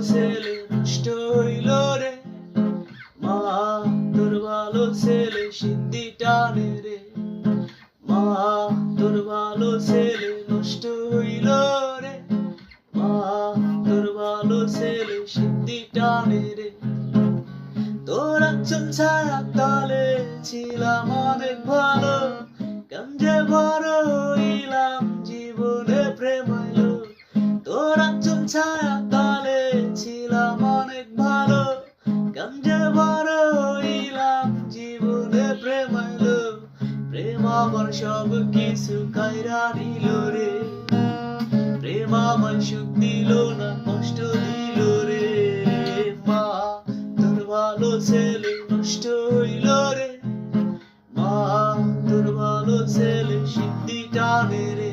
ছেলে দুষ্ট মা, তোর ভালো ছেলে সিদ্ধি টানে রে। মা, তোর ভালো ছেলে নষ্ট হইল রে। মা, তোর ভালো ছেলে সিদ্ধি টানে রে। তোর আচল ছায়া তালে ছিলাম অনেক ভালো। কাঞ্জে বড় হইলাম, জীবনে প্রেম তোর আচল ছায়া আমার সব কিছু কায়রা নিল রে। প্রেম আমায় সুখ দিল না, কষ্ট দিল রে। মা, তোর ভালো ছেলে নষ্ট হইল রে। মা, তোর ভালো ছেলে সিদ্ধি টানে রে।